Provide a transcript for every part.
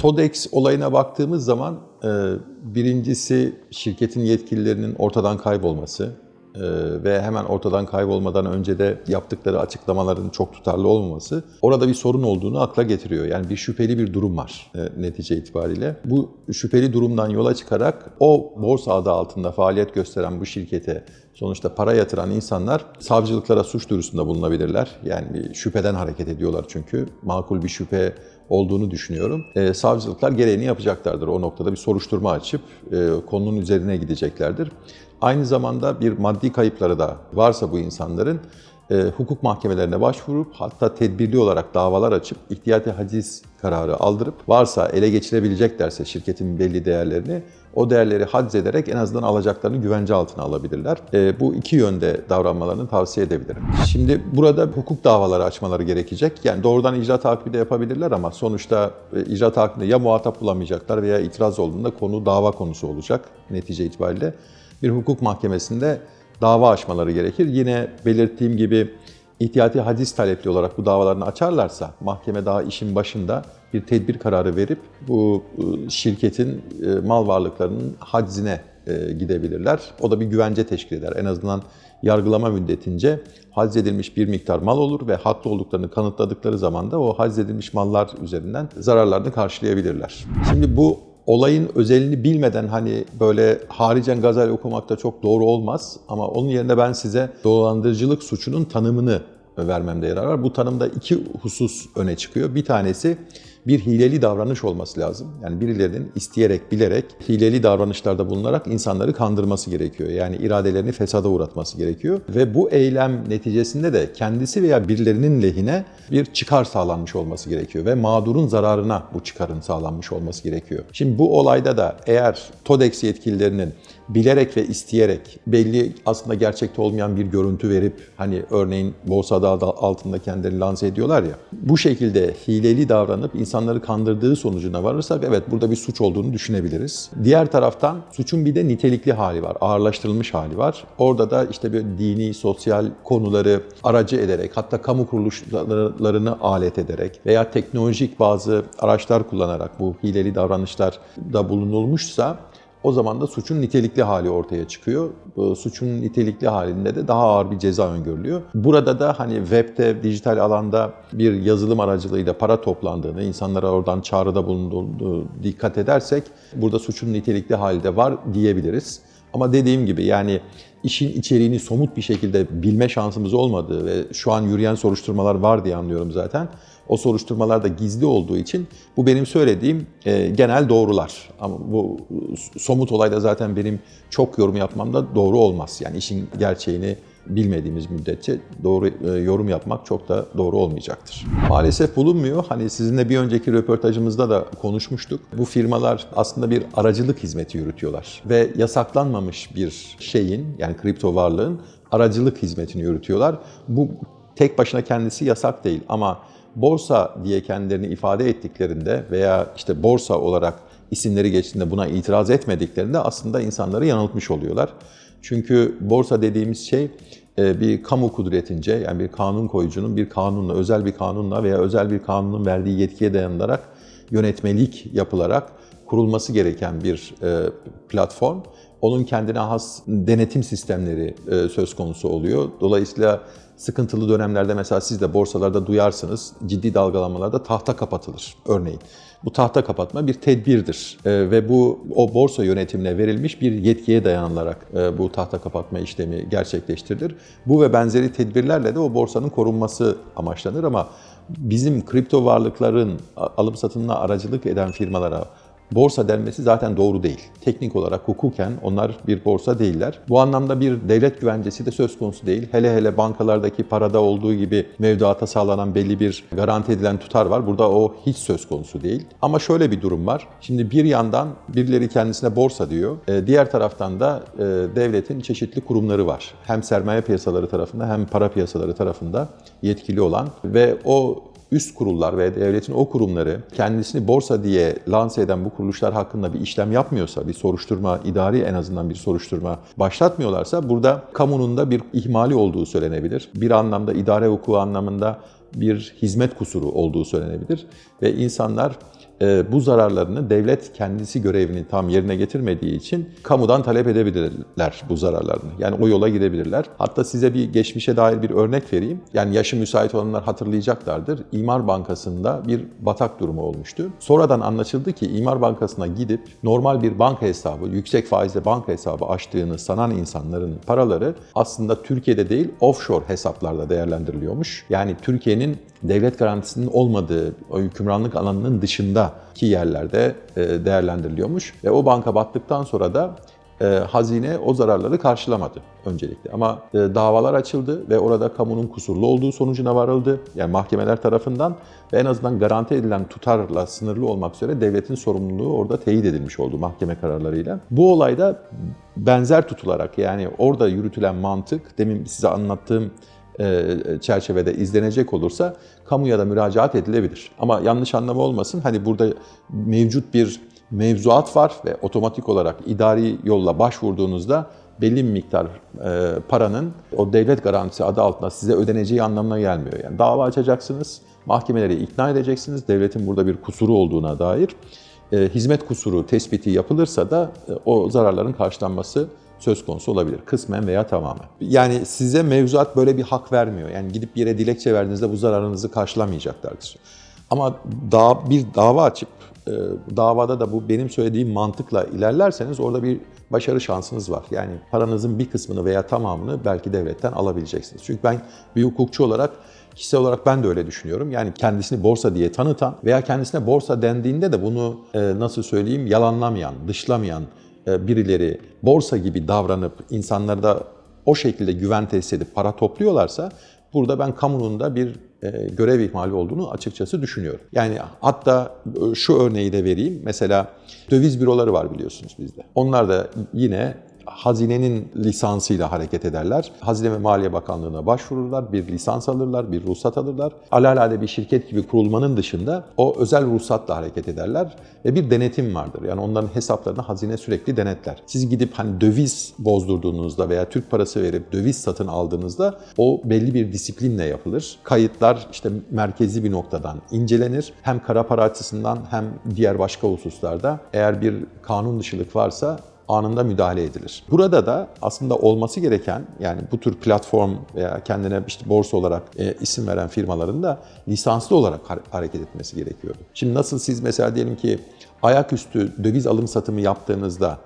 TODEX olayına baktığımız zaman e, birincisi şirketin yetkililerinin ortadan kaybolması e, ve hemen ortadan kaybolmadan önce de yaptıkları açıklamaların çok tutarlı olmaması orada bir sorun olduğunu akla getiriyor. Yani bir şüpheli bir durum var e, netice itibariyle. Bu şüpheli durumdan yola çıkarak o borsa adı altında faaliyet gösteren bu şirkete sonuçta para yatıran insanlar savcılıklara suç duyurusunda bulunabilirler. Yani şüpheden hareket ediyorlar çünkü. Makul bir şüphe olduğunu düşünüyorum. E, savcılıklar gereğini yapacaklardır. O noktada bir soruşturma açıp e, konunun üzerine gideceklerdir. Aynı zamanda bir maddi kayıpları da varsa bu insanların e, hukuk mahkemelerine başvurup hatta tedbirli olarak davalar açıp ihtiyati haciz kararı aldırıp varsa ele geçirebileceklerse şirketin belli değerlerini o değerleri haciz ederek en azından alacaklarını güvence altına alabilirler. E, bu iki yönde davranmalarını tavsiye edebilirim. Şimdi burada hukuk davaları açmaları gerekecek. Yani doğrudan icra takibi de yapabilirler ama sonuçta e, icra takibinde ya muhatap bulamayacaklar veya itiraz olduğunda konu dava konusu olacak netice itibariyle. Bir hukuk mahkemesinde dava açmaları gerekir. Yine belirttiğim gibi ihtiyati haciz talepli olarak bu davalarını açarlarsa mahkeme daha işin başında bir tedbir kararı verip bu e, şirketin e, mal varlıklarının hacizine e, gidebilirler. O da bir güvence teşkil eder. En azından yargılama müddetince haciz edilmiş bir miktar mal olur ve haklı olduklarını kanıtladıkları zaman da o haciz edilmiş mallar üzerinden zararlarını karşılayabilirler. Şimdi bu olayın özelini bilmeden hani böyle haricen gazel okumak da çok doğru olmaz. Ama onun yerine ben size dolandırıcılık suçunun tanımını vermemde yarar var. Bu tanımda iki husus öne çıkıyor. Bir tanesi bir hileli davranış olması lazım. Yani birilerinin isteyerek, bilerek hileli davranışlarda bulunarak insanları kandırması gerekiyor. Yani iradelerini fesada uğratması gerekiyor. Ve bu eylem neticesinde de kendisi veya birilerinin lehine bir çıkar sağlanmış olması gerekiyor. Ve mağdurun zararına bu çıkarın sağlanmış olması gerekiyor. Şimdi bu olayda da eğer TODEX yetkililerinin bilerek ve isteyerek belli aslında gerçekte olmayan bir görüntü verip hani örneğin borsada altında kendilerini lanse ediyorlar ya bu şekilde hileli davranıp insanları kandırdığı sonucuna varırsak evet burada bir suç olduğunu düşünebiliriz. Diğer taraftan suçun bir de nitelikli hali var, ağırlaştırılmış hali var. Orada da işte bir dini, sosyal konuları aracı ederek hatta kamu kuruluşlarını alet ederek veya teknolojik bazı araçlar kullanarak bu hileli davranışlarda bulunulmuşsa o zaman da suçun nitelikli hali ortaya çıkıyor. Bu suçun nitelikli halinde de daha ağır bir ceza öngörülüyor. Burada da hani webde, dijital alanda bir yazılım aracılığıyla para toplandığını, insanlara oradan çağrıda bulunduğunu dikkat edersek burada suçun nitelikli hali de var diyebiliriz. Ama dediğim gibi yani işin içeriğini somut bir şekilde bilme şansımız olmadığı ve şu an yürüyen soruşturmalar var diye anlıyorum zaten. O soruşturmalar da gizli olduğu için bu benim söylediğim e, genel doğrular. Ama bu somut olayda zaten benim çok yorum yapmam da doğru olmaz. Yani işin gerçeğini bilmediğimiz müddetçe doğru e, yorum yapmak çok da doğru olmayacaktır. Maalesef bulunmuyor. Hani sizinle bir önceki röportajımızda da konuşmuştuk. Bu firmalar aslında bir aracılık hizmeti yürütüyorlar ve yasaklanmamış bir şeyin yani kripto varlığın aracılık hizmetini yürütüyorlar. Bu tek başına kendisi yasak değil ama borsa diye kendilerini ifade ettiklerinde veya işte borsa olarak isimleri geçtiğinde buna itiraz etmediklerinde aslında insanları yanıltmış oluyorlar. Çünkü borsa dediğimiz şey e, bir kamu kudretince yani bir kanun koyucunun bir kanunla, özel bir kanunla veya özel bir kanunun verdiği yetkiye dayanılarak yönetmelik yapılarak kurulması gereken bir e, platform. Onun kendine has denetim sistemleri e, söz konusu oluyor. Dolayısıyla sıkıntılı dönemlerde mesela siz de borsalarda duyarsınız ciddi dalgalanmalarda tahta kapatılır örneğin. Bu tahta kapatma bir tedbirdir e, ve bu o borsa yönetimine verilmiş bir yetkiye dayanılarak e, bu tahta kapatma işlemi gerçekleştirilir. Bu ve benzeri tedbirlerle de o borsanın korunması amaçlanır ama bizim kripto varlıkların alım satımına aracılık eden firmalara borsa denmesi zaten doğru değil. Teknik olarak hukuken onlar bir borsa değiller. Bu anlamda bir devlet güvencesi de söz konusu değil. Hele hele bankalardaki parada olduğu gibi mevduata sağlanan belli bir garanti edilen tutar var. Burada o hiç söz konusu değil. Ama şöyle bir durum var. Şimdi bir yandan birileri kendisine borsa diyor. E, diğer taraftan da e, devletin çeşitli kurumları var. Hem sermaye piyasaları tarafında hem para piyasaları tarafında yetkili olan ve o üst kurullar ve devletin o kurumları kendisini borsa diye lanse eden bu kuruluşlar hakkında bir işlem yapmıyorsa, bir soruşturma, idari en azından bir soruşturma başlatmıyorlarsa burada kamunun da bir ihmali olduğu söylenebilir. Bir anlamda idare hukuku anlamında bir hizmet kusuru olduğu söylenebilir ve insanlar bu zararlarını devlet kendisi görevini tam yerine getirmediği için kamudan talep edebilirler bu zararlarını. Yani o yola gidebilirler. Hatta size bir geçmişe dair bir örnek vereyim. Yani yaşı müsait olanlar hatırlayacaklardır. İmar Bankası'nda bir batak durumu olmuştu. Sonradan anlaşıldı ki İmar Bankası'na gidip normal bir banka hesabı, yüksek faizle banka hesabı açtığını sanan insanların paraları aslında Türkiye'de değil offshore hesaplarda değerlendiriliyormuş. Yani Türkiye'nin devlet garantisinin olmadığı o hükümranlık alanının dışındaki yerlerde e, değerlendiriliyormuş. Ve o banka battıktan sonra da e, hazine o zararları karşılamadı öncelikle. Ama e, davalar açıldı ve orada kamunun kusurlu olduğu sonucuna varıldı. Yani mahkemeler tarafından ve en azından garanti edilen tutarla sınırlı olmak üzere devletin sorumluluğu orada teyit edilmiş oldu mahkeme kararlarıyla. Bu olayda benzer tutularak yani orada yürütülen mantık demin size anlattığım çerçevede izlenecek olursa kamuya da müracaat edilebilir. Ama yanlış anlama olmasın hani burada mevcut bir mevzuat var ve otomatik olarak idari yolla başvurduğunuzda belli bir miktar e, paranın o devlet garantisi adı altında size ödeneceği anlamına gelmiyor. Yani dava açacaksınız, mahkemeleri ikna edeceksiniz devletin burada bir kusuru olduğuna dair. E, hizmet kusuru tespiti yapılırsa da e, o zararların karşılanması söz konusu olabilir. Kısmen veya tamamen. Yani size mevzuat böyle bir hak vermiyor. Yani gidip yere dilekçe verdiğinizde bu zararınızı karşılamayacaklardır. Ama da, bir dava açıp e, davada da bu benim söylediğim mantıkla ilerlerseniz orada bir başarı şansınız var. Yani paranızın bir kısmını veya tamamını belki devletten alabileceksiniz. Çünkü ben bir hukukçu olarak Kişisel olarak ben de öyle düşünüyorum. Yani kendisini borsa diye tanıtan veya kendisine borsa dendiğinde de bunu e, nasıl söyleyeyim yalanlamayan, dışlamayan birileri borsa gibi davranıp insanları da o şekilde güven tesis edip para topluyorlarsa burada ben kamunun da bir e, görev ihmali olduğunu açıkçası düşünüyorum. Yani hatta e, şu örneği de vereyim. Mesela döviz büroları var biliyorsunuz bizde. Onlar da yine hazinenin lisansıyla hareket ederler. Hazine ve Maliye Bakanlığı'na başvururlar, bir lisans alırlar, bir ruhsat alırlar. Alalade bir şirket gibi kurulmanın dışında o özel ruhsatla hareket ederler ve bir denetim vardır. Yani onların hesaplarını hazine sürekli denetler. Siz gidip hani döviz bozdurduğunuzda veya Türk parası verip döviz satın aldığınızda o belli bir disiplinle yapılır. Kayıtlar işte merkezi bir noktadan incelenir. Hem kara para açısından hem diğer başka hususlarda eğer bir kanun dışılık varsa anında müdahale edilir. Burada da aslında olması gereken yani bu tür platform veya kendine işte borsa olarak e, isim veren firmaların da lisanslı olarak hareket etmesi gerekiyordu. Şimdi nasıl siz mesela diyelim ki ayaküstü döviz alım satımı yaptığınızda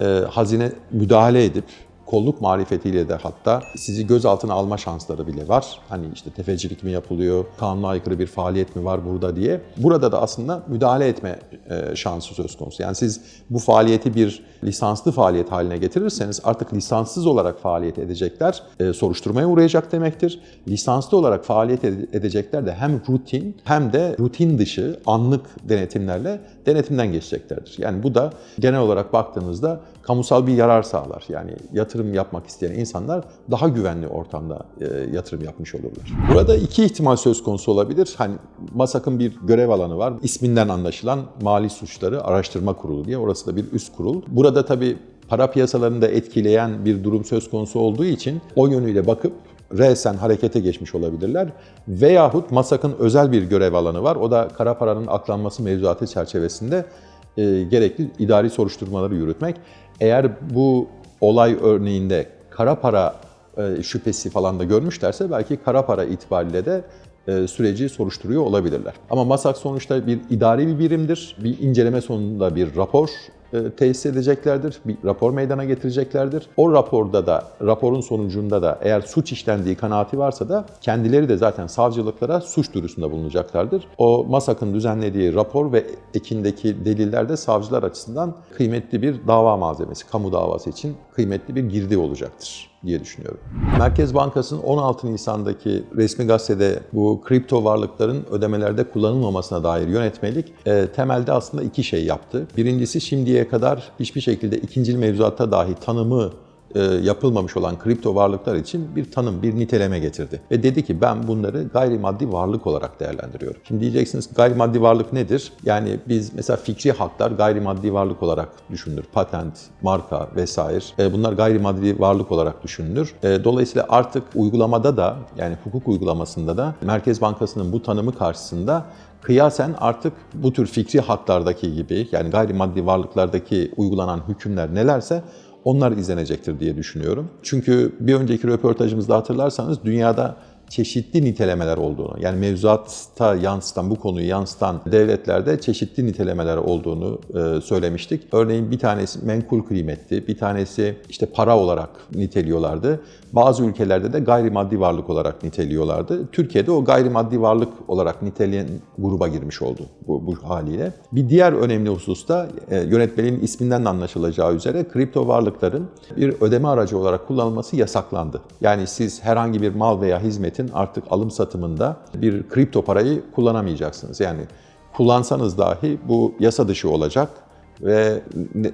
e, hazine müdahale edip kolluk marifetiyle de hatta sizi gözaltına alma şansları bile var. Hani işte tefecilik mi yapılıyor, kanuna aykırı bir faaliyet mi var burada diye. Burada da aslında müdahale etme e, şansı söz konusu. Yani siz bu faaliyeti bir lisanslı faaliyet haline getirirseniz artık lisanssız olarak faaliyet edecekler, e, soruşturmaya uğrayacak demektir. Lisanslı olarak faaliyet edecekler de hem rutin hem de rutin dışı anlık denetimlerle denetimden geçeceklerdir. Yani bu da genel olarak baktığınızda kamusal bir yarar sağlar. Yani yatırım yapmak isteyen insanlar daha güvenli ortamda e, yatırım yapmış olurlar. Burada iki ihtimal söz konusu olabilir. Hani MASAK'ın bir görev alanı var. İsminden anlaşılan Mali Suçları Araştırma Kurulu diye. Orası da bir üst kurul. Burada tabii para piyasalarını da etkileyen bir durum söz konusu olduğu için o yönüyle bakıp resen harekete geçmiş olabilirler. Veyahut MASAK'ın özel bir görev alanı var. O da kara paranın aklanması mevzuatı çerçevesinde e, gerekli idari soruşturmaları yürütmek. Eğer bu olay örneğinde kara para e, şüphesi falan da görmüşlerse belki kara para itibariyle de e, süreci soruşturuyor olabilirler. Ama MASAK sonuçta bir idari bir birimdir. Bir inceleme sonunda bir rapor tesis edeceklerdir. Bir rapor meydana getireceklerdir. O raporda da, raporun sonucunda da eğer suç işlendiği kanaati varsa da kendileri de zaten savcılıklara suç duyurusunda bulunacaklardır. O MASAK'ın düzenlediği rapor ve ekindeki deliller de savcılar açısından kıymetli bir dava malzemesi, kamu davası için kıymetli bir girdi olacaktır diye düşünüyorum. Merkez Bankası'nın 16 Nisan'daki resmi gazetede bu kripto varlıkların ödemelerde kullanılmamasına dair yönetmelik e, temelde aslında iki şey yaptı. Birincisi şimdiye kadar hiçbir şekilde ikincil mevzuatta dahi tanımı yapılmamış olan kripto varlıklar için bir tanım, bir niteleme getirdi. Ve dedi ki ben bunları gayrimaddi varlık olarak değerlendiriyorum. Şimdi diyeceksiniz gayrimaddi varlık nedir? Yani biz mesela fikri haklar gayrimaddi varlık olarak düşünülür. Patent, marka vesaire e, bunlar gayrimaddi varlık olarak düşünülür. E, dolayısıyla artık uygulamada da yani hukuk uygulamasında da Merkez Bankası'nın bu tanımı karşısında kıyasen artık bu tür fikri haklardaki gibi yani gayrimaddi varlıklardaki uygulanan hükümler nelerse onlar izlenecektir diye düşünüyorum. Çünkü bir önceki röportajımızda hatırlarsanız dünyada çeşitli nitelemeler olduğunu, yani mevzuatta yansıtan, bu konuyu yansıtan devletlerde çeşitli nitelemeler olduğunu e, söylemiştik. Örneğin bir tanesi menkul kıymetli, bir tanesi işte para olarak niteliyorlardı. Bazı ülkelerde de gayrimaddi varlık olarak niteliyorlardı. Türkiye'de o gayrimaddi varlık olarak niteleyen gruba girmiş oldu bu, bu haliyle. Bir diğer önemli husus da e, yönetmenin isminden de anlaşılacağı üzere kripto varlıkların bir ödeme aracı olarak kullanılması yasaklandı. Yani siz herhangi bir mal veya hizmetin artık alım satımında bir kripto parayı kullanamayacaksınız. Yani kullansanız dahi bu yasa dışı olacak ve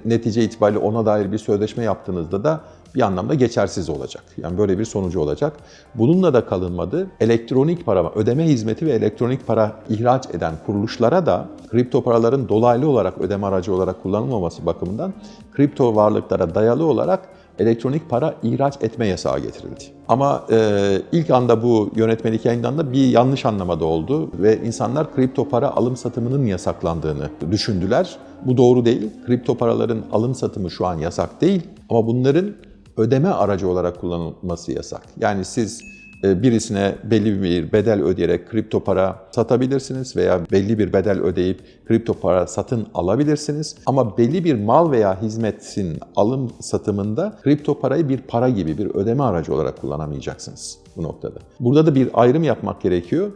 netice itibariyle ona dair bir sözleşme yaptığınızda da bir anlamda geçersiz olacak. Yani böyle bir sonucu olacak. Bununla da kalınmadı. Elektronik para, ödeme hizmeti ve elektronik para ihraç eden kuruluşlara da kripto paraların dolaylı olarak ödeme aracı olarak kullanılmaması bakımından kripto varlıklara dayalı olarak elektronik para ihraç etme yasağı getirildi. Ama e, ilk anda bu yönetmelik yayınlandı bir yanlış anlamada oldu ve insanlar kripto para alım satımının yasaklandığını düşündüler. Bu doğru değil. Kripto paraların alım satımı şu an yasak değil ama bunların ödeme aracı olarak kullanılması yasak. Yani siz birisine belli bir bedel ödeyerek kripto para satabilirsiniz veya belli bir bedel ödeyip kripto para satın alabilirsiniz. Ama belli bir mal veya hizmetin alım satımında kripto parayı bir para gibi bir ödeme aracı olarak kullanamayacaksınız bu noktada. Burada da bir ayrım yapmak gerekiyor.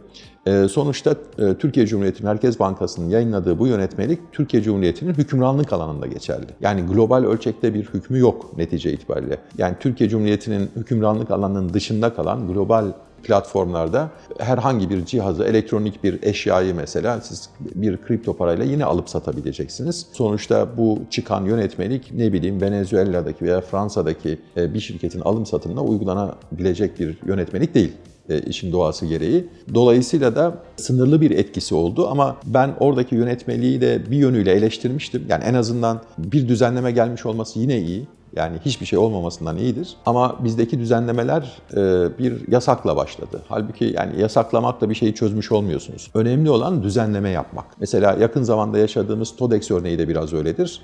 Sonuçta Türkiye Cumhuriyeti Merkez Bankası'nın yayınladığı bu yönetmelik Türkiye Cumhuriyeti'nin hükümranlık alanında geçerli. Yani global ölçekte bir hükmü yok netice itibariyle. Yani Türkiye Cumhuriyeti'nin hükümranlık alanının dışında kalan global platformlarda herhangi bir cihazı, elektronik bir eşyayı mesela siz bir kripto parayla yine alıp satabileceksiniz. Sonuçta bu çıkan yönetmelik ne bileyim Venezuela'daki veya Fransa'daki bir şirketin alım satımına uygulanabilecek bir yönetmelik değil işin doğası gereği. Dolayısıyla da sınırlı bir etkisi oldu ama ben oradaki yönetmeliği de bir yönüyle eleştirmiştim. Yani en azından bir düzenleme gelmiş olması yine iyi. Yani hiçbir şey olmamasından iyidir. Ama bizdeki düzenlemeler bir yasakla başladı. Halbuki yani yasaklamakla bir şeyi çözmüş olmuyorsunuz. Önemli olan düzenleme yapmak. Mesela yakın zamanda yaşadığımız TODEX örneği de biraz öyledir.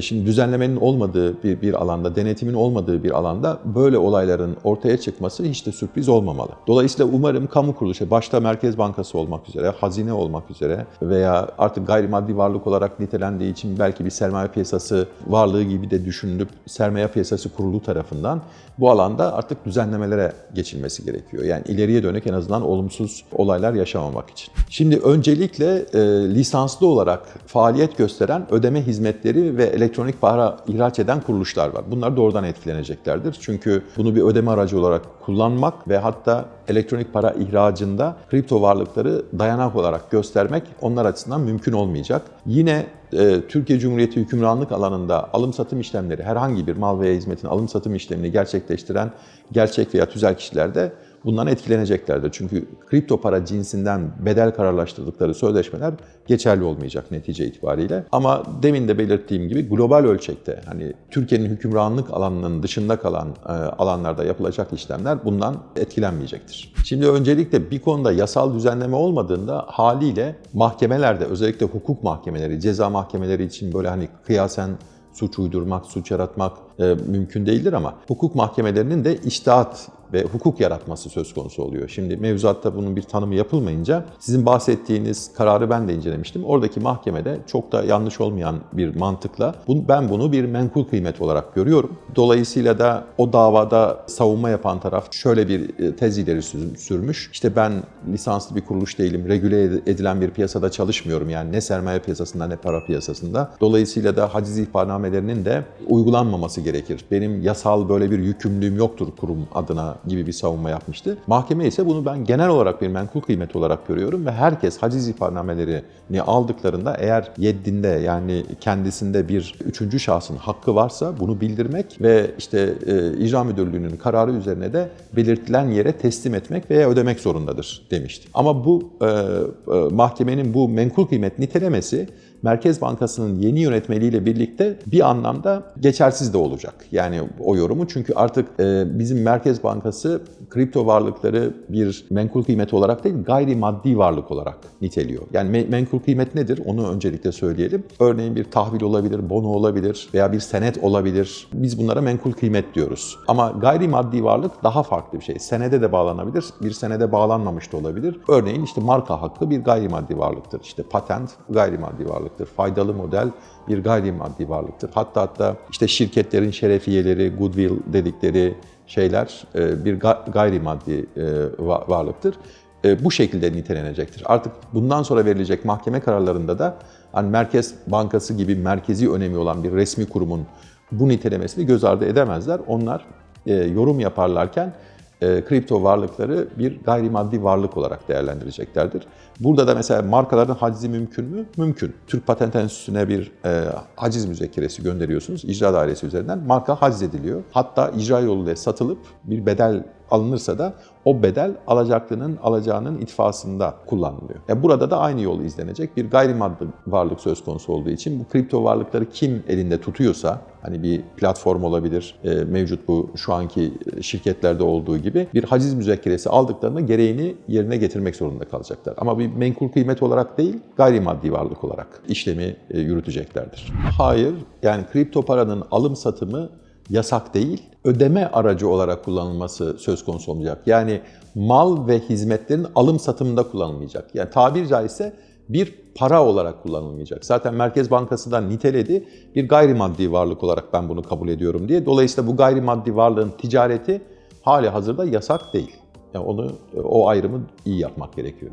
Şimdi düzenlemenin olmadığı bir, bir alanda, denetimin olmadığı bir alanda böyle olayların ortaya çıkması hiç de sürpriz olmamalı. Dolayısıyla umarım kamu kuruluşu, başta Merkez Bankası olmak üzere, hazine olmak üzere veya artık gayrimaddi varlık olarak nitelendiği için belki bir sermaye piyasası varlığı gibi de düşünülüp sermaye piyasası kurulu tarafından bu alanda artık düzenlemelere geçilmesi gerekiyor. Yani ileriye dönük en azından olumsuz olaylar yaşamamak için. Şimdi öncelikle e, lisanslı olarak faaliyet gösteren ödeme hizmetleri ve elektronik para ihraç eden kuruluşlar var. Bunlar doğrudan etkileneceklerdir. Çünkü bunu bir ödeme aracı olarak kullanmak ve hatta elektronik para ihracında kripto varlıkları dayanak olarak göstermek onlar açısından mümkün olmayacak. Yine e, Türkiye Cumhuriyeti hükümranlık alanında alım satım işlemleri herhangi bir mal veya hizmetin alım satım işlemini gerçekleştiren gerçek veya tüzel kişiler de bundan etkileneceklerdir. Çünkü kripto para cinsinden bedel kararlaştırdıkları sözleşmeler geçerli olmayacak netice itibariyle. Ama demin de belirttiğim gibi global ölçekte hani Türkiye'nin hükümranlık alanının dışında kalan e, alanlarda yapılacak işlemler bundan etkilenmeyecektir. Şimdi öncelikle bir konuda yasal düzenleme olmadığında haliyle mahkemelerde özellikle hukuk mahkemeleri, ceza mahkemeleri için böyle hani kıyasen suç uydurmak, suç yaratmak e, mümkün değildir ama hukuk mahkemelerinin de iştahat ve hukuk yaratması söz konusu oluyor. Şimdi mevzuatta bunun bir tanımı yapılmayınca sizin bahsettiğiniz kararı ben de incelemiştim. Oradaki mahkemede çok da yanlış olmayan bir mantıkla ben bunu bir menkul kıymet olarak görüyorum. Dolayısıyla da o davada savunma yapan taraf şöyle bir tez ileri sürmüş. İşte ben lisanslı bir kuruluş değilim, regüle edilen bir piyasada çalışmıyorum. Yani ne sermaye piyasasında ne para piyasasında. Dolayısıyla da haciz ihbarnamelerinin de uygulanmaması gerekir. Benim yasal böyle bir yükümlülüğüm yoktur kurum adına gibi bir savunma yapmıştı. Mahkeme ise bunu ben genel olarak bir menkul kıymet olarak görüyorum ve herkes haciz ihbarnamelerini aldıklarında eğer yeddinde yani kendisinde bir üçüncü şahsın hakkı varsa bunu bildirmek ve işte e, icra müdürlüğünün kararı üzerine de belirtilen yere teslim etmek veya ödemek zorundadır demişti. Ama bu e, e, mahkemenin bu menkul kıymet nitelemesi Merkez Bankası'nın yeni yönetmeliğiyle birlikte bir anlamda geçersiz de olacak. Yani o yorumu çünkü artık e, bizim Merkez Bankası kripto varlıkları bir menkul kıymet olarak değil gayri maddi varlık olarak niteliyor. Yani me- menkul kıymet nedir? Onu öncelikle söyleyelim. Örneğin bir tahvil olabilir, bono olabilir veya bir senet olabilir. Biz bunlara menkul kıymet diyoruz. Ama gayri maddi varlık daha farklı bir şey. Senede de bağlanabilir, bir senede bağlanmamış da olabilir. Örneğin işte marka hakkı bir gayrimaddi varlıktır. İşte patent gayrimaddi varlıktır. Faydalı model bir gayrimaddi varlıktır. Hatta hatta işte şirketlerin şerefiyeleri, goodwill dedikleri şeyler e, bir ga- gayrimaddi e, va- varlıktır. E, Bu şekilde nitelenecektir. Artık bundan sonra verilecek mahkeme kararlarında da hani Merkez Bankası gibi merkezi önemi olan bir resmi kurumun bu nitelemesini göz ardı edemezler. Onlar yorum yaparlarken kripto varlıkları bir gayrimaddi varlık olarak değerlendireceklerdir. Burada da mesela markaların hacizi mümkün mü? Mümkün. Türk Patent Enstitüsü'ne bir e, haciz müzekkeresi gönderiyorsunuz. İcra dairesi üzerinden marka haciz ediliyor. Hatta icra yoluyla satılıp bir bedel alınırsa da o bedel alacaklının alacağının itfasında kullanılıyor. Yani burada da aynı yol izlenecek. Bir gayrimaddi varlık söz konusu olduğu için bu kripto varlıkları kim elinde tutuyorsa hani bir platform olabilir e, mevcut bu şu anki şirketlerde olduğu gibi bir haciz müzekkeresi aldıklarında gereğini yerine getirmek zorunda kalacaklar. Ama bir menkul kıymet olarak değil gayrimaddi varlık olarak işlemi e, yürüteceklerdir. Hayır yani kripto paranın alım satımı yasak değil, ödeme aracı olarak kullanılması söz konusu olmayacak. Yani mal ve hizmetlerin alım satımında kullanılmayacak. Yani tabir caizse bir para olarak kullanılmayacak. Zaten Merkez Bankası da niteledi bir gayrimaddi varlık olarak ben bunu kabul ediyorum diye. Dolayısıyla bu gayrimaddi varlığın ticareti hali hazırda yasak değil. Yani onu o ayrımı iyi yapmak gerekiyor.